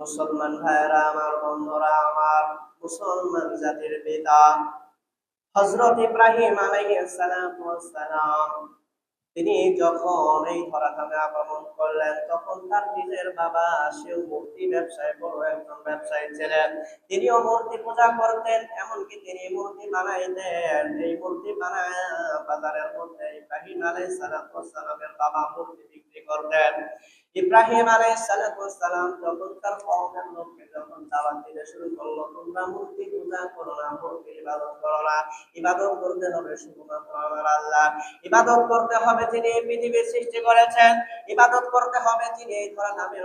মুসলমান ভাইয়েরা, আমার বন্ধুরা, আমার মুসলমান জাতির পিতা হজরত ইব্রাহিম আলাইহিস সালাম তিনি যখন এই ধরাধামে আগমন করলেন, তখন তার নিজের বাবা সেও মূর্তি ব্যবসায় বড় একজন ব্যবসায়ী ছিলেন। তিনিও মূর্তি পূজা করতেন, এমনকি তিনি মূর্তি বানাইতেন। এই মূর্তি বানায় বাজারের মধ্যে ইব্রাহিম আলাইহিস সালামের বাবা মূর্তি করতেন। ইব্রাহিম আলাইহিস সালাম যখন তার কওমের লোককে ইবাদত করতে হবে এই পৃথিবীর সৃষ্টি করেছেন। ইবাদত করতে হবে এই ধরা নামের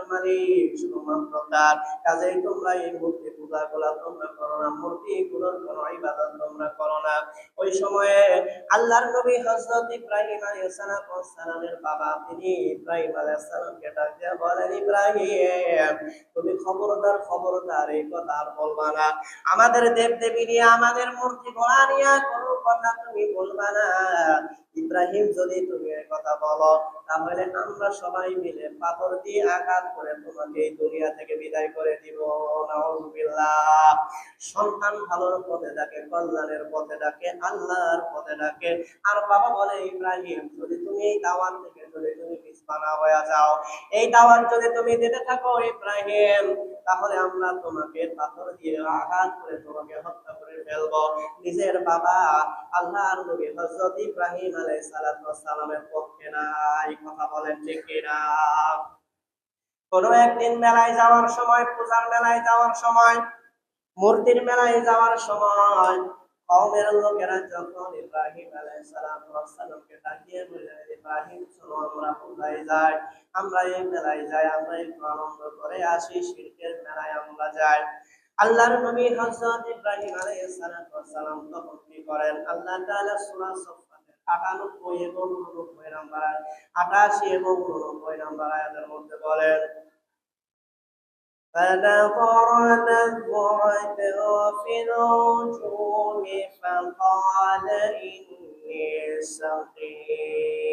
শুধুমাত্র তার। কাজেই তোমরা এই মূর্তি পূজা তোমরা করো না। মূর্তি ইবাদত তোমরা করো না। ওই সময়ে আল্লাহর নবী হযরত ইব্রাহিম আলাইহিস বাবা, তিনি ইব্রাহিম আলাইহিস ডাক দিয়ে বলেন, ইব্রাহিম, তুমি খবরদার খবরদার এই কথা আর বলবা না। আমাদের দেব দেবী নিয়ে, আমাদের মূর্তি গোড়া নিয়ে কোনো কথা তুমি বলবা না। ইব্রাহিম, যদি তুমি কথা বলো, তাহলে আমরা সবাই মিলে পাথর দিয়ে আঘাত করে তোমাকে এই দুনিয়া থেকে বিদায় করে দিব। সন্তান ভালোর পথে ডাকে, কল্যাণের পথে ডাকে, আল্লাহর পথে ডাকে। আর বাবা বলে, ইব্রাহিম, যদি তুমি এই দাওয়াত থেকে, যদি তুমি পিছপানা হয়ে যাও, এই দাওয়াত যদি তুমি দিতে থাকো, ইব্রাহিম, তাহলে আমরা তোমাকে পাথর দিয়ে আঘাত করে তোমাকে হত্যা করে ফেলব নিজের বাবা আল্লাহর নবী হযরত ইব্রাহিম আলাইহিস সালামের পক্ষে নাই। কথা বলেন ঠিক কিনা? কোনো একদিন মেলায় যাওয়ার সময়, পূজার মেলায় যাওয়ার সময়, মূর্তির মেলায় যাওয়ার সময় কওমের লোকেরা যখন ইব্রাহিম আলাইহিস সালামকে ডাকিয়ে বললেন, ইব্রাহিম, চলো আমরা পূজায় যাই। আমরা এই মেলায় যাই, আমরা একটু আনন্দ করে আসি, শিরকের মেলায় আমরা যাই। আল্লাহর নবী হযরত ইব্রাহিম আলাইহিস সালাম তখন কি করেন আল্লাহ তাআলা সূরা সফফাতের 98 এবং 99 নম্বর আয়াত 88 এবং 99 নম্বর আয়াতের মধ্যে বলেন فنظر نظرة في النجوم فقال إني سقيم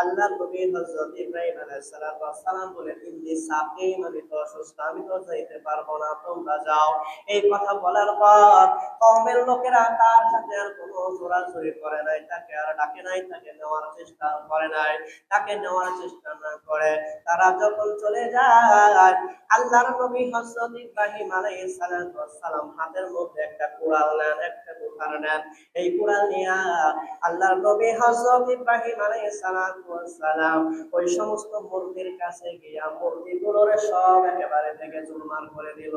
আল্লাহ নবী হযরত ইব্রাহিম আলাইহিস সালাম বলেন, ইন্নি সাকিম আমি তো অসুস্থ, আমি তো যাইতে পারব না, তোমরা যাও। এই কথা বলার পর কওমের লোকেরা তার সাথে আর কোনো জোরাজুরি করে নাই, তাকে আর ডাকে নাই, তাকে নেওয়ার চেষ্টা করে নাই, তাকে নেওয়ার চেষ্টা না করে। তারা যখন চলে যায়, আল্লাহর নবী হযরত ইব্রাহিম আলাইহিস সালাম হাতের মধ্যে একটা কুড়াল নেন, একটা কুঠার নেন। এই কুড়াল নিয়ে আল্লাহর নবী হযরত ইব্রাহিম আলাইহিস সালাম ওই সমস্ত মূর্তির কাছে গিয়া মূর্তিগুলোর সব একেবারে থেকে চুরমার করে দিল।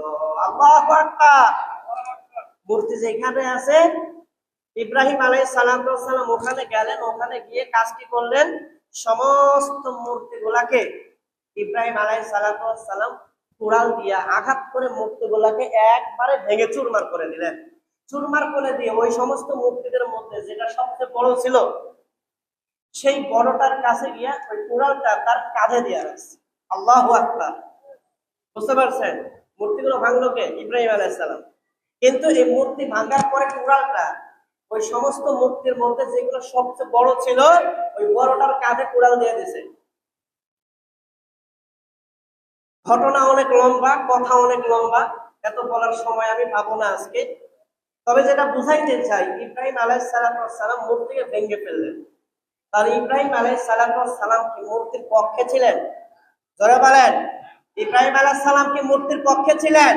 মূর্তি যেখানে আছে, ইব্রাহিম আলাই সালাম সালাম ওখানে গেলেন, ওখানে গিয়ে কাজ কি করলেন? সমস্ত মূর্তিগুলাকে ইব্রাহিম আলাইহিস সালাম কুড়াল দিয়া আঘাত করে মূর্তিগুলাকে একবারে ভেঙে চুরমার করে দিলেন। চুরমার করে দিয়ে ওই সমস্ত মূর্তিদের মধ্যে যেটা সবচেয়ে বড় ছিল সেই বড়টার কাছে গিয়া ওই কুড়ালটা তার কাঁধে দিয়ে রাখছে আল্লাহ আকবার। বুঝতে পারছেন? মূর্তিগুলো ভাঙলো কে? ইব্রাহিম আলাইহিস সালাম। কিন্তু এই মূর্তি ভাঙার পরে কুড়ালটা ওই সমস্ত মূর্তির মধ্যে যেগুলো সবচেয়ে বড় ছিল, ওই বড়টার কাঁধে কুড়াল দিয়ে দিছে। ঘটনা অনেক লম্বা, কথা অনেক লম্বা। এত বলার সময় আমি পাবো না আজকে। তবে যেটা বুঝাইতে চাই, ইব্রাহিম আলাইহিস সালাম মূর্তিকে ভেঙে ফেললেন। তাহলে ইব্রাহিম আলাইহিস সালাম কি মূর্তির পক্ষে ছিলেন। জোরে বলেন, ইব্রাহিম আলাইহিস সালাম কি মূর্তির পক্ষে ছিলেন?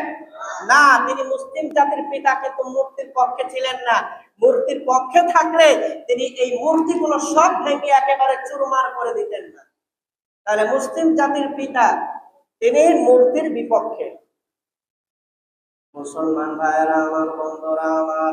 না, তিনি মুসলিম জাতির পিতা কিন্তু মূর্তির পক্ষে ছিলেন না। মূর্তির পক্ষে থাকলে তিনি এই মূর্তিগুলো সব ভেঙে একেবারে চুরমার করে দিতেন না। তাহলে মুসলিম জাতির পিতা, তিনি মূর্তির বিপক্ষে। মুসলমান ভাইয়েরা, আমার বন্ধুরা, আমার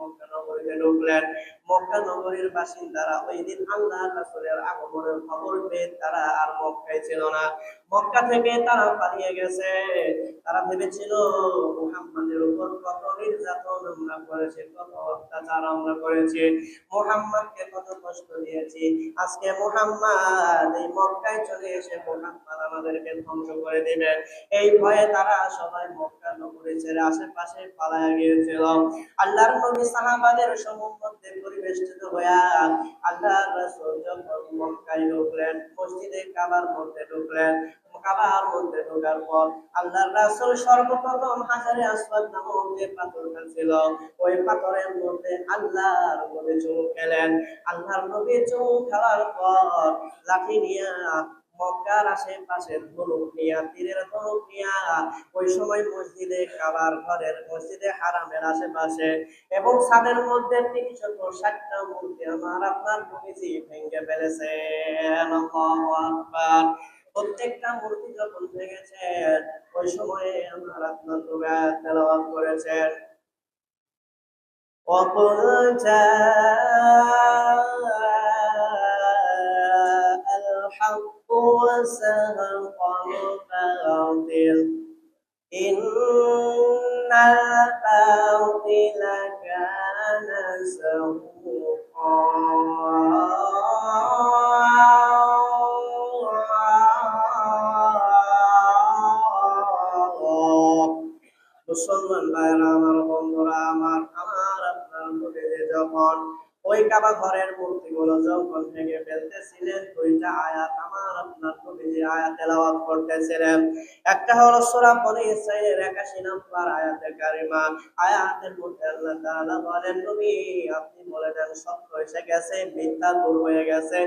মক্কা নগরীতে ঢুকলেন মক্কা নগরীর বাসিন্দারা ওই দিন আল্লাহ রাসূলের আগমনের খবর পেয়ে তারা আর মক্কায় ছিল না। মক্কা থেকে তারা পালিয়ে গেছে। তারা ভেবেছিল, মুহাম্মাদের উপর কত নির্যাতন আমরা করেছি, কত অত্যাচার আমরা করেছি। মুহাম্মাদকে কত কষ্ট দিয়েছি। আজকে মুহাম্মদ এই মক্কায় চলে এসে মুহাম্মদ আমাদেরকে ধ্বংস করে দিবে। এই ভয়ে তারা সবাই মক্কা নগরী ছেড়ে আশেপাশে পালায় গিয়েছিল। আল্লাহর নবী সাহাবাদের সম্মুখে পরিবেষ্টিত হইয়া আল্লাহর রাসূল যখন মক্কায় ঢুকলেন, মসজিদে কাবার মধ্যে ঢুকলেন, কাবার মধ্যে ঢোকার পর আল্লাহর রাসূল সর্বপ্রথম হাজারে আসওয়াদ নামক যে পাথরটা ছিল, ওই পাথরের মধ্যে আল্লাহর নবী চুমু খেলেন। আল্লাহর নবী চুমু খাওয়ার পর লাঠি নিয়ে মক্কার আশেপাশে ধনুক নিয়া তীরের ধনুক নিয়া ওই সময় মসজিদে কাবার ঘরের মসজিদে হারামের আশেপাশে এবং ছাদের মধ্যে তিনশত ষাটটা মূর্তি আমার আপনার নবীজি ভেঙে ফেলেছেন আল্লাহু আকবার প্রত্যেকটা মূর্তি যখন ভেঙেছেন ওই সময়ে আমার আপনার নবী আয়াত তেলাওয়াত করেছেন وقل جاء الحق وزهق الباطل إن الباطل كان زهوقا মুসলমান ভাইরা আমার বন্ধুরা আমার আমার আপনার নবীজি যখন ওই কাবা ঘরের মূর্তিগুলো যখন ভেঙে ফেলতেছিলেন দুইটা আয়াত আমার আপনার নবীজি আয়াত তেলাওয়াত করতেছিলেন একটা হলো সূরা বনি ইসরাঈলের 81 নম্বর আয়াতে কারিমা আয়াতের মধ্যে আল্লাহ তাআলা বলেন নবী আপনি বলে দেন সত্য এসে গেছে মিথ্যা দূর হয়ে গেছে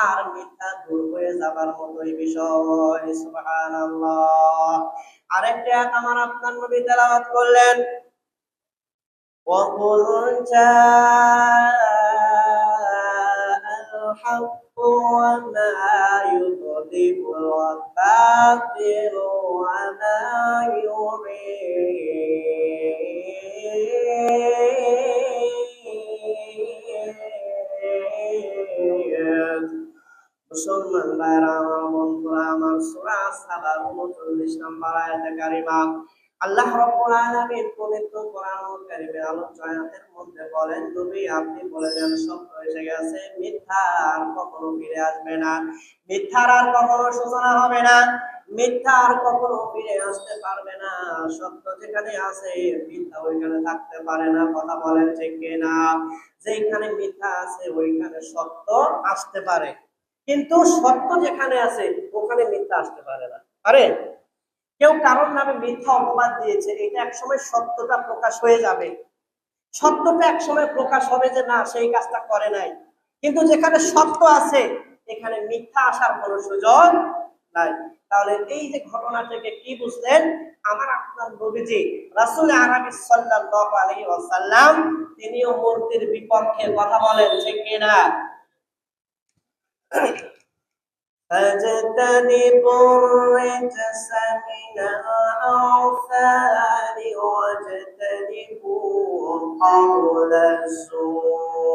আর মিথ্যা দূর হয়ে যাবার মতোই বিষয় সুবহানাল্লাহ আরেকটা আয়াত আমার আপনার নবী তেলাওয়াত করলেন وقل جاء الحق وما يضلل الباطل وما يعيد মুসলমান ভাইরা আমার বন্ধুরা আমার সূরা সাবার 39 নম্বর আয়াতে কারিমা আল্লাহ রাব্বুল আলামিন পবিত্র কোরআনুল মধ্যে বলেন আপনি বলে দেন গেছে। মিথ্যা আর কখনো ফিরে আসবে না। মিথ্যার আর কখনো সূচনা হবে না। মিথ্যা আর কখনো ফিরে আসতে পারবে না। সত্য যেখানে আছে, মিথ্যা ওইখানে থাকতে পারে না। কথা বলেন ঠিক কিনা? যেখানে মিথ্যা আছে, ওইখানে সত্য আসতে পারে। কিন্তু সত্য যেখানে আছে, ওখানে মিথ্যা আসতে পারে না। আরে কেউ কারোর নামে মিথ্যা অপবাদ দিয়েছে, এটা একসময় সত্যটা প্রকাশ হয়ে যাবে। সত্যটা একসময় প্রকাশ হবে যে না সেই কাজটা করে নাই। কিন্তু যেখানে সত্য আছে, এখানে মিথ্যা আসার কোনো সুযোগ নাই। তাহলে এই যে ঘটনা থেকে কি বুঝলেন? আমার আপনার নবীজি রাসূল আরবি সাল্লাল্লাহু আলাইহি ওয়াসাল্লাম, তিনিও মূর্তির বিপক্ষে কথা বলেন, ঠিক কিনা? فاجتنبوا الرجس من الأوثان واجتنبوا قول الزور.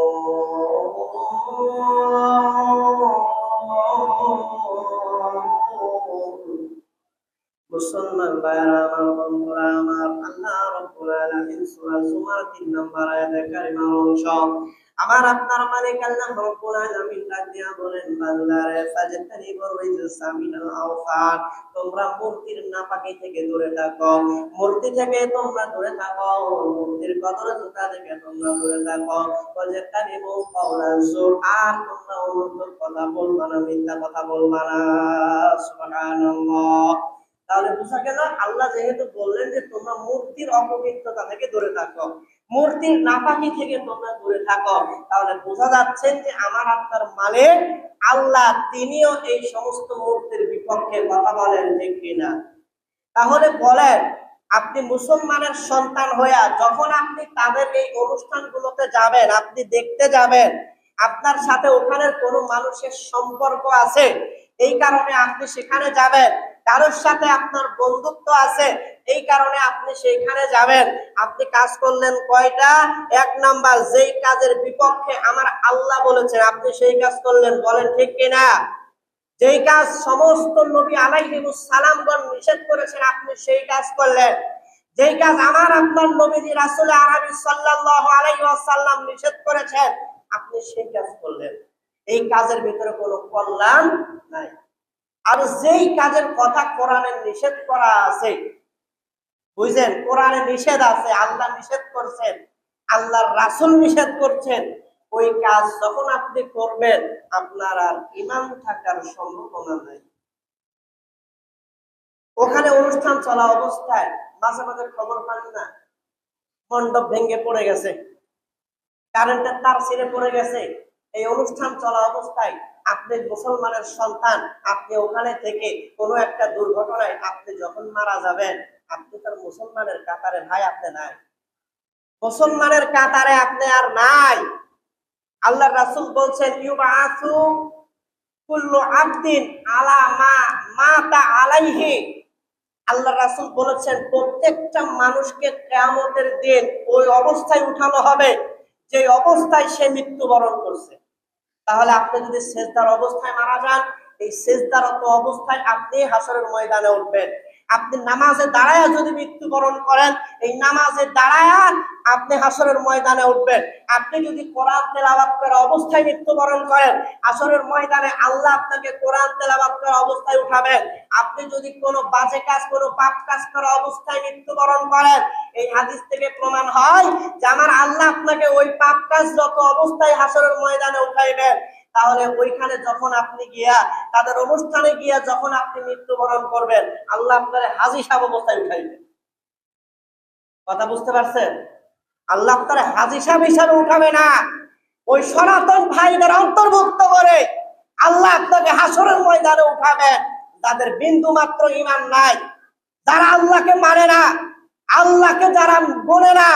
মুসলমান ভাইরা আমার বন্ধুরা, আমার আল্লাহ রব্বুল আলামিন সূরা জুমার 3 নম্বর আয়াতে কারিমার অংশ। আমার আপনার মালিক আল্লাহ রব্বুল আলামিন ডাক দিয়া বলেন, বান্দারে ফাজতানিবুর রিজসা মিনাল আওফান তোমরা মূর্তির নাপাকি থেকে দূরে থাকো। মূর্তি থেকে তোমরা দূরে থাকো, মূর্তির কদর জুতা থেকে তোমরা দূরে থাকো। ফাজতানিবু কাওলা জুর, আর তোমরা অনুদ্ধ কথা বলবা না, মিথ্যা কথা বলবা না। সুবহানাল্লাহ। তাহলে বোঝা গেল আল্লাহ যেহেতু বললেন যে তোমরা মূর্তির অপবিত্রতা থেকে দূরে থাকো। মূর্তির নাপাকি থেকে তোমরা দূরে থাকো। তাহলে বোঝা যাচ্ছে যে আমার আত্মার মানে আল্লাহ তিনিও এই সমস্ত মূর্তির বিপক্ষে কথা বলেন, ঠিক কিনা? তাহলে বলেন, আপনি মুসলমানের সন্তান হইয়া যখন আপনি তাদের এই অনুষ্ঠানগুলোতে যাবেন, আপনি দেখতে যাবেন, আপনার সাথে ওখানের কোনো মানুষের সম্পর্ক আছে? এই কারণে আপনি সেখানে যাবেন কারোর সাথে আপনার বন্ধুত্ব আছে, এই কারণে আপনি সেইখানে যাবেন। আপনি কাজ করলেন কয়টা? এক নাম্বার, যেই কাজের বিপক্ষে আমার আল্লাহ বলেছেন, আপনি সেই কাজ করলেন, বলেন ঠিক কিনা? যেই কাজ সমস্ত নবী সালামগণ নিষেধ করেছেন, আপনি সেই কাজ করলেন। যেই কাজ আমার আপনার নবীজি রাসূল আরবি সাল্লাল্লাহু আলাইহি ওয়াসাল্লাম নিষেধ করেছেন, আপনি সেই কাজ করলেন। এই কাজের ভিতরে কোনো কল্যাণ নাই। আর যেই কাজের কথা কোরআনে নিষেধ করা আছে বুঝলেন কোরআনে নিষেধ আছে, আল্লাহ নিষেধ করছেন, আল্লাহর রাসূল নিষেধ করছেন, ওই কাজ যখন আপনি করবেন, আপনার আর ইমান থাকার সম্ভাবনা নাই। ওখানে অনুষ্ঠান চলা অবস্থায় মাঝে মাঝে খবর পান না, মণ্ডপ ভেঙে পড়ে গেছে কারেন্টের তার ছিঁড়ে পড়ে গেছে এই অনুষ্ঠান চলা অবস্থায় আপনি মুসলমানের সন্তান, আপনি ওখানে থেকে কোনো একটা দুর্ঘটনায় আপনি যখন মারা যাবেন, আপনি তার মুসলমানের কাতারে ভাই আপনি নাই। মুসলমানের কাতারে আপনি আর নাই। আল্লাহ রাসূল বলছেন, ইউবাসু কুল্লু আবদিন আলা মা মাতা আলাইহি। আল্লাহ রাসূল বলেছেন, প্রত্যেকটা মানুষকে কিয়ামতের দিন ওই অবস্থায় উঠানো হবে যে অবস্থায় সে মৃত্যুবরণ করছে। তাহলে আপনি যদি সেজদার অবস্থায় মারা যান, এই সেজদারত অবস্থায় আপনি হাসরের ময়দানে উঠবেন। আপনি নামাজে দাঁড়ায় যদি মৃত্যুবরণ করেন, এই নামাজে দাঁড়ায় আপনি হাসরের ময়দানে উঠবেন। আপনি যদি কোরআন তেলাওয়াত করা অবস্থায় মৃত্যুবরণ করেন হাসরের ময়দানে আল্লাহ আপনাকে কোরআন তেলাওয়াত করা অবস্থায় উঠাবেন। আপনি যদি কোনো বাজে কাজ, কোনো পাপ কাজ করা অবস্থায় মৃত্যুবরণ করেন, এই হাদিস থেকে প্রমাণ হয় যে আমার আল্লাহ আপনাকে ওই পাপ কাজ যত অবস্থায় হাসরের ময়দানে উঠাইবেন। তাহলে ওইখানে যখন আপনি গিয়া, তাদের অনুষ্ঠানে গিয়া যখন আপনি মৃত্যুবরণ করবেন, আল্লাহ আপনার হাজি সাহেব অবস্থায় উঠাইবেন। কথা বুঝতে পারছেন? আল্লাহ আপনার হাজি সাহেব হিসাবে উঠাবে না। ওই সনাতন ভাইদের অন্তর্ভুক্ত করে আল্লাহ আপনাকে হাসরের ময়দানে উঠাবেন যাদের বিন্দু মাত্র ইমান নাই, যারা আল্লাহকে মানে না, আল্লাহকে যারা বলে না,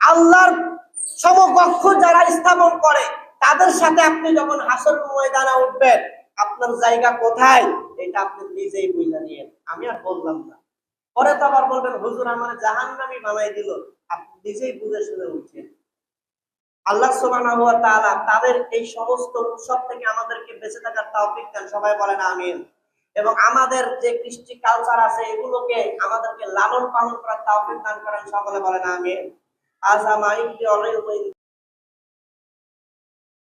আল্লাহর সমকক্ষ যারা স্থাপন করে তাদের সাথে আপনি যখন হাসর ময়দানে উঠবেন, আপনার জায়গা কোথায়? এটা আপনি নিজেই বুঝে নিয়েন। আমি আর বললাম না। পরে তো আবার বলবেন, হুজুর আমার জাহান্নামী বানাই দিল। আপনি নিজেই বুঝে শুনে উঠছেন। আল্লাহ সুবহানাহু ওয়া তাআলা তাদের এই সমস্ত উৎসব থেকে আমাদেরকে বেঁচে থাকার তৌফিক দেন। সবাই বলেন আমিন। এবং আমাদের যে কৃষ্টি কালচার আছে, এগুলোকে আমাদেরকে লালন পালন করার তৌফিক দান করেন। সকলে বলেন আমিন। আজ আমার